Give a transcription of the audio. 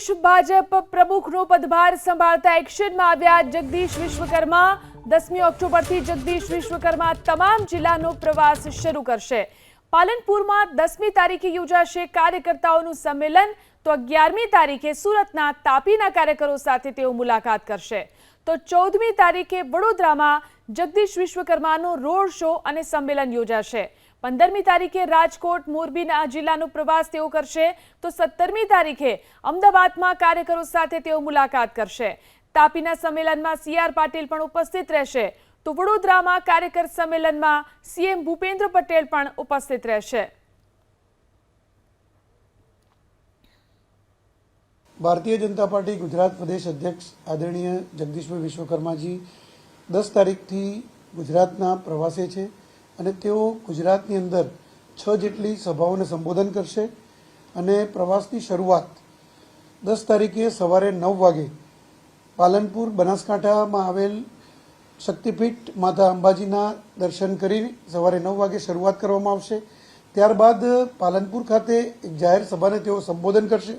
પ્રદેશ ભાજપ પ્રમુખનો પદભાર સંભાળતા એક્શનમાં આવ્યા જગદીશ વિશ્વકર્મા. દસમી ઓક્ટોબરથી જગદીશ વિશ્વકર્મા તમામ જિલ્લાનો પ્રવાસ શરૂ કરશે. પાલનપુરમાં દસમી તારીખે યોજાશે કાર્યકર્તાઓનું સંમેલન. તો અગિયારમી તારીખે સુરતના તાપીના કાર્યકરો સાથે તેઓ મુલાકાત કરશે. તો ચૌદમી તારીખે વડોદરામાં જગદીશ વિશ્વકર્માનો રોડ શો અને સંમેલન યોજાશે. પંદરમી તારીખે રાજકોટ, મોરબીના જિલ્લાનો પ્રવાસ તેઓ કરશે. તો સત્તરમી તારીખે અમદાવાદમાં કાર્યકરો સાથે તેઓ મુલાકાત કરશે. તાપીના સંમેલનમાં સી આર પાટીલ પણ ઉપસ્થિત રહેશે. તો વડોદરામાં કાર્યકર સંમેલનમાં સીએમ ભૂપેન્દ્ર પટેલ પણ ઉપસ્થિત રહેશે. ભારતીય જનતા પાર્ટી ગુજરાત પ્રદેશ અધ્યક્ષ આદરણીય જગદીશભાઈ વિશ્વકર્માજી દસ તારીખથી ગુજરાતના પ્રવાસે છે અને તેઓ ગુજરાતની અંદર છ જેટલી સભાઓને સંબોધન કરશે અને પ્રવાસની શરૂઆત દસ તારીખે સવારે નવ વાગે પાલનપુર બનાસકાંઠામાં આવેલ શક્તિપીઠ માતા અંબાજીના દર્શન કરી સવારે નવ વાગે શરૂઆત કરવામાં આવશે. ત્યારબાદ પાલનપુર ખાતે એક જાહેર સભાને તેઓ સંબોધન કરશે.